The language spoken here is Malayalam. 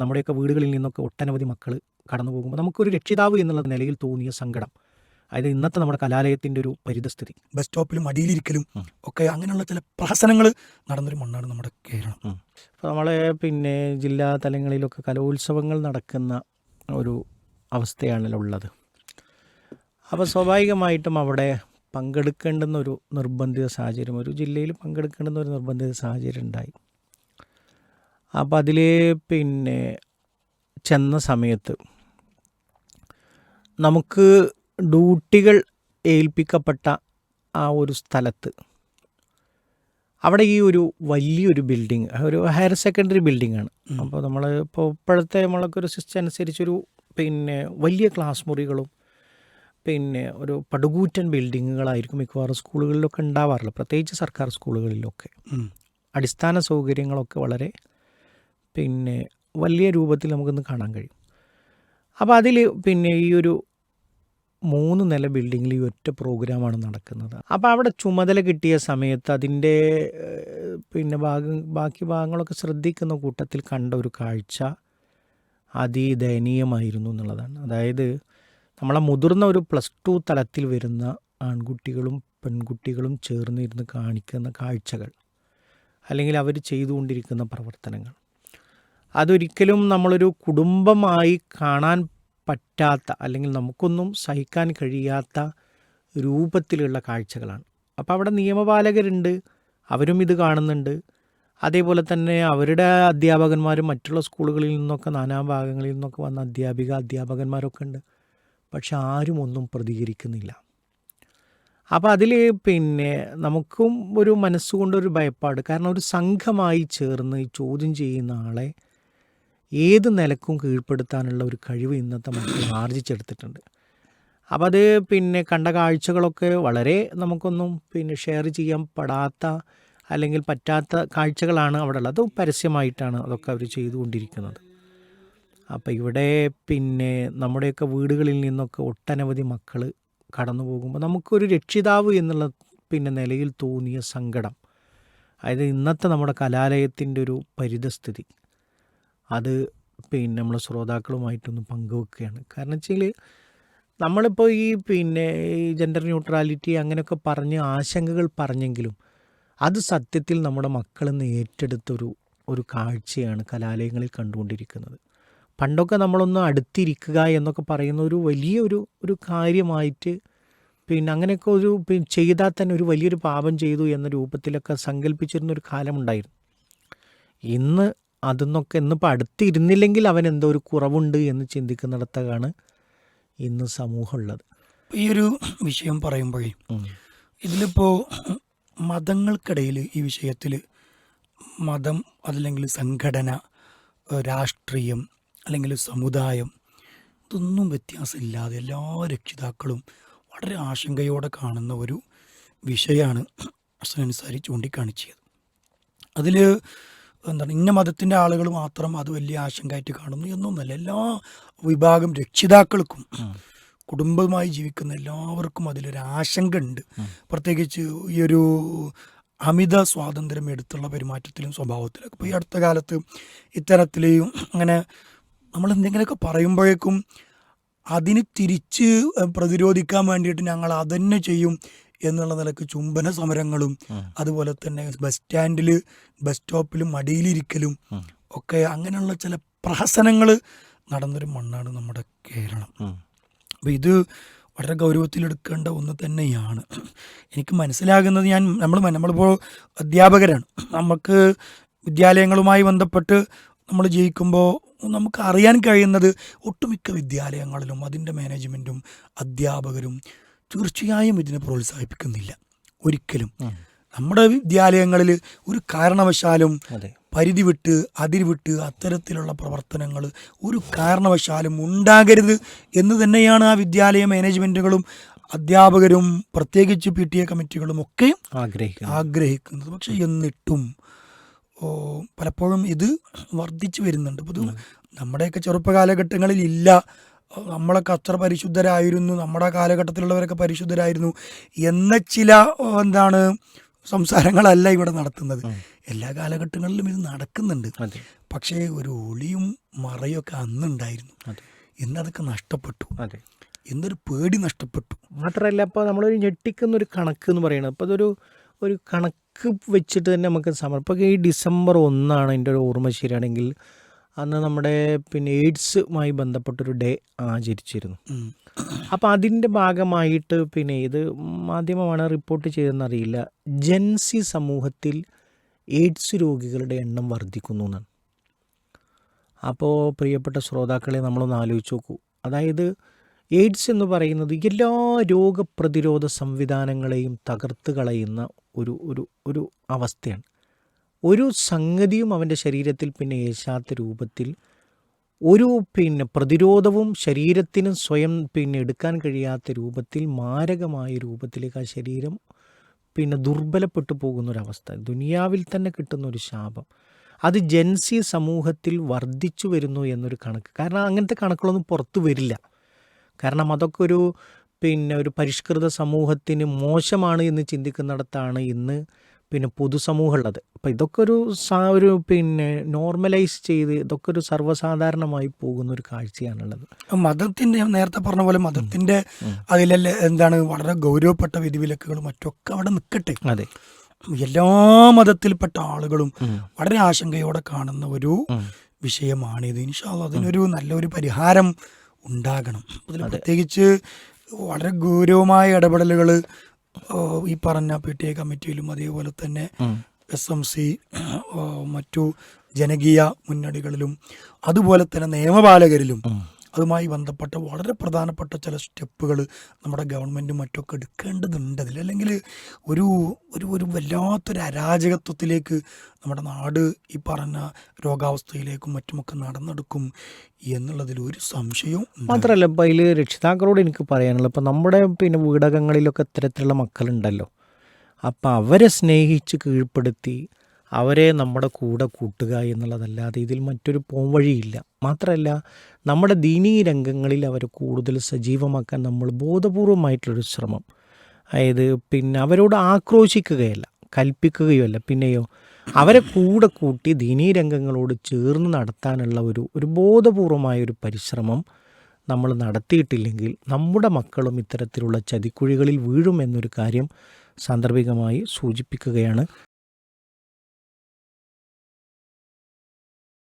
നമ്മുടെയൊക്കെ വീടുകളിൽ നിന്നൊക്കെ ഒട്ടനവധി മക്കൾ കടന്നു പോകുമ്പോൾ നമുക്കൊരു രക്ഷിതാവ് എന്നുള്ള നിലയിൽ തോന്നിയ സങ്കടം. അതായത് ഇന്നത്തെ നമ്മുടെ കലാലയത്തിന്റെ ഒരു പരിതസ്ഥിതി. ബസ് സ്റ്റോപ്പിലും അടിയിലിരിക്കലും. ഒക്കെ അങ്ങനെയുള്ള ചില പ്രഹസനങ്ങൾ നടന്നൊരു മണ്ണാണ് നമ്മുടെ കേരളം. അപ്പോൾ നമ്മളെ പിന്നെ ജില്ലാ തലങ്ങളിലൊക്കെ കലോത്സവങ്ങൾ നടക്കുന്ന ഒരു അവസ്ഥയാണല്ലോ ഉള്ളത് അപ്പോൾ സ്വാഭാവികമായിട്ടും അവിടെ പങ്കെടുക്കേണ്ടുന്ന ഒരു നിർബന്ധിത സാഹചര്യം ഒരു ജില്ലയിൽ പങ്കെടുക്കേണ്ടുന്ന ഒരു നിർബന്ധിത സാഹചര്യം ഉണ്ടായി. അപ്പോൾ അതിൽ പിന്നെ ചെന്ന സമയത്ത് നമുക്ക് ഡ്യൂട്ടികൾ ഏൽപ്പിക്കപ്പെട്ട ആ ഒരു സ്ഥലത്ത് അവിടെ ഈ ഒരു വലിയൊരു ബിൽഡിങ് ഒരു ഹയർ സെക്കൻഡറി ബിൽഡിംഗ് ആണ് അപ്പോൾ നമ്മൾ ഇപ്പോൾ ഇപ്പോഴത്തെ നമ്മളൊക്കെ ഒരു സിസ്റ്റം അനുസരിച്ചൊരു പിന്നെ വലിയ ക്ലാസ് മുറികളും പിന്നെ ഒരു പടുകൂറ്റൻ ബിൽഡിങ്ങുകളായിരിക്കും മിക്കവാറും സ്കൂളുകളിലൊക്കെ ഉണ്ടാവാറുള്ളത്. പ്രത്യേകിച്ച് സർക്കാർ സ്കൂളുകളിലൊക്കെ. അടിസ്ഥാന സൗകര്യങ്ങളൊക്കെ വളരെ പിന്നെ വലിയ രൂപത്തിൽ നമുക്കൊന്ന് കാണാൻ കഴിയും. അപ്പോൾ അതിൽ പിന്നെ ഈ ഒരു മൂന്ന് നില ബിൽഡിങ്ങിൽ ഈ ഒറ്റ പ്രോഗ്രാമാണ് നടക്കുന്നത്. അപ്പോൾ അവിടെ ചുമതല കിട്ടിയ സമയത്ത് അതിന്റെ പിന്നെ ഭാഗം ബാക്കി ഭാഗങ്ങളൊക്കെ ശ്രദ്ധിക്കുന്ന കൂട്ടത്തിൽ കണ്ട ഒരു കാഴ്ച അതിദയനീയമായിരുന്നു എന്നുള്ളതാണ്. അതായത് നമ്മളെ മുതിർന്ന ഒരു പ്ലസ് ടു തലത്തിൽ വരുന്ന ആൺകുട്ടികളും പെൺകുട്ടികളും ചേർന്നിരുന്ന് കാണിക്കുന്ന കാഴ്ചകൾ അല്ലെങ്കിൽ അവർ ചെയ്തുകൊണ്ടിരിക്കുന്ന പ്രവർത്തനങ്ങൾ. അതൊരിക്കലും നമ്മളൊരു കുടുംബമായി കാണാൻ പറ്റാത്ത അല്ലെങ്കിൽ നമുക്കൊന്നും സഹിക്കാൻ കഴിയാത്ത രൂപത്തിലുള്ള കാഴ്ചകളാണ്. അപ്പോൾ അവിടെ നിയമപാലകരുണ്ട് അവരും ഇത് കാണുന്നുണ്ട്. അതേപോലെ തന്നെ അവരുടെ അധ്യാപകന്മാരും മറ്റുള്ള സ്കൂളുകളിൽ നിന്നൊക്കെ നാനാ ഭാഗങ്ങളിൽ നിന്നൊക്കെ വന്ന അധ്യാപിക അധ്യാപകന്മാരൊക്കെ ഉണ്ട്. പക്ഷെ ആരും ഒന്നും പ്രതികരിക്കുന്നില്ല. അപ്പോൾ അതിൽ പിന്നെ നമുക്കും ഒരു മനസ്സുകൊണ്ടൊരു ഭയപ്പാട്. കാരണം ഒരു സംഘമായി ചേർന്ന് ചോദ്യം ചെയ്യുന്ന ആളെ ഏത് നിലക്കും കീഴ്പ്പെടുത്താനുള്ള ഒരു കഴിവ് ഇന്നത്തെ മക്കൾ ആർജിച്ചെടുത്തിട്ടുണ്ട്. അപ്പം അത് പിന്നെ കണ്ട കാഴ്ചകളൊക്കെ വളരെ നമുക്കൊന്നും പിന്നെ ഷെയർ ചെയ്യാൻ പെടാത്ത അല്ലെങ്കിൽ പറ്റാത്ത കാഴ്ചകളാണ് അവിടെ ഉള്ളത് അത് പരസ്യമായിട്ടാണ് അതൊക്കെ അവർ ചെയ്തുകൊണ്ടിരിക്കുന്നത്. അപ്പോൾ ഇവിടെ പിന്നെ നമ്മുടെയൊക്കെ വീടുകളിൽ നിന്നൊക്കെ ഒട്ടനവധി മക്കൾ കടന്നു പോകുമ്പോൾ നമുക്കൊരു രക്ഷിതാവ് എന്നുള്ള പിന്നെ നിലയിൽ തോന്നിയ സങ്കടം. അതായത് ഇന്നത്തെ നമ്മുടെ കലാലയത്തിന്റെ ഒരു പരിതസ്ഥിതി. അത് പിന്നെ നമ്മൾ ശ്രോതാക്കളുമായിട്ടൊന്ന് പങ്കുവെക്കുകയാണ്. കാരണം വെച്ചാൽ നമ്മളിപ്പോൾ ഈ പിന്നെ ഈ ജെൻഡർ ന്യൂട്രാലിറ്റി അങ്ങനെയൊക്കെ പറഞ്ഞ് ആശങ്കകൾ പറഞ്ഞെങ്കിലും അത് സത്യത്തിൽ നമ്മുടെ മക്കളെന്ന് ഏറ്റെടുത്തൊരു ഒരു കാഴ്ചയാണ് കലാലയങ്ങളിൽ കണ്ടുകൊണ്ടിരിക്കുന്നത്. പണ്ടൊക്കെ നമ്മളൊന്ന് അടുത്തിരിക്കുക എന്നൊക്കെ പറയുന്ന ഒരു വലിയൊരു ഒരു കാര്യമായിട്ട് പിന്നെ അങ്ങനെയൊക്കെ ഒരു പിന്നെ ചെയ്താൽ തന്നെ ഒരു വലിയൊരു പാപം ചെയ്തു എന്ന രൂപത്തിലൊക്കെ സങ്കല്പിച്ചിരുന്ന ഒരു കാലമുണ്ടായിരുന്നു. ഇന്ന് അതൊന്നൊക്കെ ഇന്നിപ്പോൾ അടുത്തിരുന്നില്ലെങ്കിൽ അവൻ എന്തോ ഒരു കുറവുണ്ട് എന്ന് ചിന്തിക്കുന്നിടത്താണ് ഇന്ന് സമൂഹമുള്ളത്. ഈ ഒരു വിഷയം പറയുമ്പോഴേ ഇതിലിപ്പോൾ മതങ്ങൾക്കിടയിൽ ഈ വിഷയത്തിൽ മതം അതല്ലെങ്കിൽ സംഘടന രാഷ്ട്രീയം അല്ലെങ്കിൽ സമുദായം ഇതൊന്നും വ്യത്യാസമില്ലാതെ എല്ലാ രക്ഷിതാക്കളും വളരെ ആശങ്കയോടെ കാണുന്ന ഒരു വിഷയമാണ് അസനുസാരി ചൂണ്ടിക്കാണിച്ചത്. അതിൽ എന്താണ് ഇന്ന മതത്തിന്റെ ആളുകൾ മാത്രം അത് വലിയ ആശങ്കയായിട്ട് കാണുന്നു എന്നൊന്നല്ല എല്ലാ വിഭാഗം രക്ഷിതാക്കൾക്കും കുടുംബമായി ജീവിക്കുന്ന എല്ലാവർക്കും അതിലൊരു ആശങ്ക ഉണ്ട് പ്രത്യേകിച്ച് ഈ ഒരു അമിത സ്വാതന്ത്ര്യം എടുത്തുള്ള പെരുമാറ്റത്തിലും സ്വഭാവത്തിലും ഇപ്പോൾ ഈ അടുത്ത കാലത്ത് ഇത്തരത്തിലെയും അങ്ങനെ നമ്മൾ എന്തെങ്കിലുമൊക്കെ പറയുമ്പോഴേക്കും അതിന് തിരിച്ച് പ്രതിരോധിക്കാൻ വേണ്ടിയിട്ട് ഞങ്ങൾ അതന്നെ ചെയ്യും എന്നുള്ള നിലയ്ക്ക് ചുംബന സമരങ്ങളും അതുപോലെ തന്നെ ബസ് സ്റ്റാൻഡിൽ ബസ് സ്റ്റോപ്പിലും മടിയിലിരിക്കലും ഒക്കെ അങ്ങനെയുള്ള ചില പ്രഹസനങ്ങൾ നടന്നൊരു മണ്ണാണ് നമ്മുടെ കേരളം. അപ്പം ഇത് വളരെ ഗൗരവത്തിലെടുക്കേണ്ട ഒന്ന് തന്നെയാണ്. എനിക്ക് മനസ്സിലാകുന്നത് ഞാൻ നമ്മൾ നമ്മളിപ്പോൾ അധ്യാപകരാണ്. നമുക്ക് വിദ്യാലയങ്ങളുമായി ബന്ധപ്പെട്ട് നമ്മൾ ജയിക്കുമ്പോൾ നമുക്ക് അറിയാൻ കഴിയുന്നത് ഒട്ടുമിക്ക വിദ്യാലയങ്ങളിലും അതിന്റെ മാനേജ്മെന്റും അധ്യാപകരും തീർച്ചയായും ഇതിനെ പ്രോത്സാഹിപ്പിക്കുന്നില്ല. ഒരിക്കലും. നമ്മുടെ വിദ്യാലയങ്ങളിൽ ഒരു കാരണവശാലും പരിധി വിട്ട് അതിര് വിട്ട് അത്തരത്തിലുള്ള പ്രവർത്തനങ്ങൾ ഒരു കാരണവശാലും ഉണ്ടാകരുത് എന്ന് തന്നെയാണ് ആ വിദ്യാലയ മാനേജ്മെന്റുകളും അധ്യാപകരും പ്രത്യേകിച്ച് പി ടി എ കമ്മിറ്റികളും ഒക്കെ ആഗ്രഹിക്കുന്നു. ആഗ്രഹിക്കുന്നത്. പക്ഷെ എന്നിട്ടും പലപ്പോഴും ഇത് വർദ്ധിച്ചു വരുന്നുണ്ട്. പൊതു നമ്മുടെയൊക്കെ ചെറുപ്പ കാലഘട്ടങ്ങളിൽ ഇല്ല. നമ്മളൊക്കെ അത്ര പരിശുദ്ധരായിരുന്നു നമ്മുടെ കാലഘട്ടത്തിലുള്ളവരൊക്കെ പരിശുദ്ധരായിരുന്നു എന്ന ചില എന്താണ് സംസാരങ്ങളല്ല ഇവിടെ നടത്തുന്നത്. എല്ലാ കാലഘട്ടങ്ങളിലും ഇത് നടക്കുന്നുണ്ട്. പക്ഷേ ഒരു ഒളിയും മറയൊക്കെ അന്നുണ്ടായിരുന്നു. എന്നതൊക്കെ ഇന്നതൊക്കെ നഷ്ടപ്പെട്ടു എന്നൊരു പേടി നഷ്ടപ്പെട്ടു. മാത്രമല്ല അപ്പോൾ നമ്മളൊരു ഞെട്ടിക്കുന്ന ഒരു കണക്ക് എന്ന് പറയുന്നത് അപ്പോൾ അതൊരു ഒരു കണക്ക് വെച്ചിട്ട് തന്നെ നമുക്ക് സമർപ്പ ഇപ്പോൾ ഈ ഡിസംബർ ഒന്നാണ് എന്റെ ഒരു ഓർമ്മ ശരിയാണെങ്കിൽ അന്ന് നമ്മുടെ പിന്നെ എയ്ഡ്സുമായി ബന്ധപ്പെട്ടൊരു ഡേ ആചരിച്ചിരുന്നു. അപ്പം അപ്പോൾ അതിന്റെ ഭാഗമായിട്ട് പിന്നെ ഇത് മാധ്യമമാണ് റിപ്പോർട്ട് ചെയ്തതെന്നറിയില്ല ജെൻസി സമൂഹത്തിൽ എയ്ഡ്സ് രോഗികളുടെ എണ്ണം വർദ്ധിക്കുന്നു എന്നാണ്. അപ്പോൾ പ്രിയപ്പെട്ട ശ്രോതാക്കളെ നമ്മളൊന്ന് ആലോചിച്ച് നോക്കൂ. അതായത് എയ്ഡ്സ് എന്ന് പറയുന്നത് എല്ലാ രോഗപ്രതിരോധ സംവിധാനങ്ങളെയും തകർത്ത് കളയുന്ന ഒരു ഒരു ഒരു അവസ്ഥയാണ്. ഒരു സംഗതിയും അവന്റെ ശരീരത്തിൽ പിന്നെ ഏശാത്ത രൂപത്തിൽ ഒരു പിന്നെ പ്രതിരോധവും ശരീരത്തിന് സ്വയം പിന്നെ എടുക്കാൻ കഴിയാത്ത രൂപത്തിൽ മാരകമായ രൂപത്തിലേക്ക് ആ ശരീരം പിന്നെ ദുർബലപ്പെട്ടു പോകുന്നൊരവസ്ഥ. ദുനിയാവിൽ തന്നെ കിട്ടുന്ന ഒരു ശാപം. അത് ജൻസി സമൂഹത്തിൽ വർദ്ധിച്ചു വരുന്നു എന്നൊരു കണക്ക്. കാരണം അങ്ങനത്തെ കണക്കുകളൊന്നും പുറത്തു വരില്ല. കാരണം അതൊക്കെ ഒരു പിന്നെ ഒരു പരിഷ്കൃത സമൂഹത്തിന് മോശമാണ് എന്ന് ചിന്തിക്കുന്നിടത്താണ് ഇന്ന് പിന്നെ പൊതുസമൂഹം ഉള്ളത് അപ്പം ഇതൊക്കെ ഒരു സാ ഒരു പിന്നെ നോർമലൈസ് ചെയ്ത് ഇതൊക്കെ ഒരു സർവസാധാരണമായി പോകുന്ന ഒരു കാഴ്ചയാണുള്ളത്. മതത്തിന്റെ നേരത്തെ പറഞ്ഞ പോലെ മതത്തിന്റെ അതിലെല്ലാം എന്താണ് വളരെ ഗൗരവപ്പെട്ട വിധിവിലക്കുകളും മറ്റൊക്കെ അവിടെ നിൽക്കട്ടെ. അതെ. എല്ലാ മതത്തിൽപ്പെട്ട ആളുകളും വളരെ ആശങ്കയോടെ കാണുന്ന ഒരു. വിഷയമാണിത്. ഇൻഷാല്ല അതിനൊരു നല്ലൊരു പരിഹാരം ഉണ്ടാകണം. അതിൽ പ്രത്യേകിച്ച് വളരെ ഗൗരവമായ ഇടപെടലുകൾ ഈ പറഞ്ഞ പി ടി എ കമ്മിറ്റിയിലും അതേപോലെ തന്നെ. എസ് എം സി മറ്റു ജനകീയ മുന്നണികളിലും അതുപോലെ തന്നെ നിയമപാലകരിലും. അതുമായി ബന്ധപ്പെട്ട വളരെ പ്രധാനപ്പെട്ട ചില സ്റ്റെപ്പുകൾ നമ്മുടെ ഗവൺമെന്റും മറ്റൊക്കെ എടുക്കേണ്ടതുണ്ട്. അതിൽ അല്ലെങ്കിൽ ഒരു ഒരു ഒരു വല്ലാത്തൊരു അരാജകത്വത്തിലേക്ക് നമ്മുടെ നാട് ഈ പറഞ്ഞ രോഗാവസ്ഥയിലേക്കും മറ്റുമൊക്കെ നടന്നെടുക്കും എന്നുള്ളതിൽ ഒരു സംശയവും മാത്രമല്ല ഇപ്പം അതിൽ രക്ഷിതാക്കളോട് എനിക്ക് പറയാനുള്ളത് ഇപ്പം നമ്മുടെ പിന്നെ വീടകങ്ങളിലൊക്കെ ഇത്തരത്തിലുള്ള മക്കളുണ്ടല്ലോ. അപ്പം അവരെ സ്നേഹിച്ച് കീഴ്പ്പെടുത്തി അവരെ നമ്മുടെ കൂടെ കൂട്ടുക എന്നുള്ളതല്ലാതെ ഇതിൽ മറ്റൊരു പോംവഴിയില്ല. മാത്രമല്ല നമ്മുടെ ദീനീ രംഗങ്ങളിൽ അവരെ കൂടുതൽ സജീവമാക്കാൻ നമ്മൾ ബോധപൂർവമായിട്ടുള്ളൊരു ശ്രമം. അതായത് പിന്നെ അവരോട് ആക്രോശിക്കുകയല്ല കൽപ്പിക്കുകയുമല്ല. പിന്നെയോ അവരെ കൂടെ കൂട്ടി ദീനീ രംഗങ്ങളോട് ചേർന്ന് നടത്താനുള്ള ഒരു ഒരു ബോധപൂർവമായ ഒരു പരിശ്രമം നമ്മൾ നടത്തിയിട്ടില്ലെങ്കിൽ നമ്മുടെ മക്കളും ഇത്തരത്തിലുള്ള ചതിക്കുഴികളിൽ വീഴുമെന്നൊരു കാര്യം സാന്ദർഭികമായി സൂചിപ്പിക്കുകയാണ്.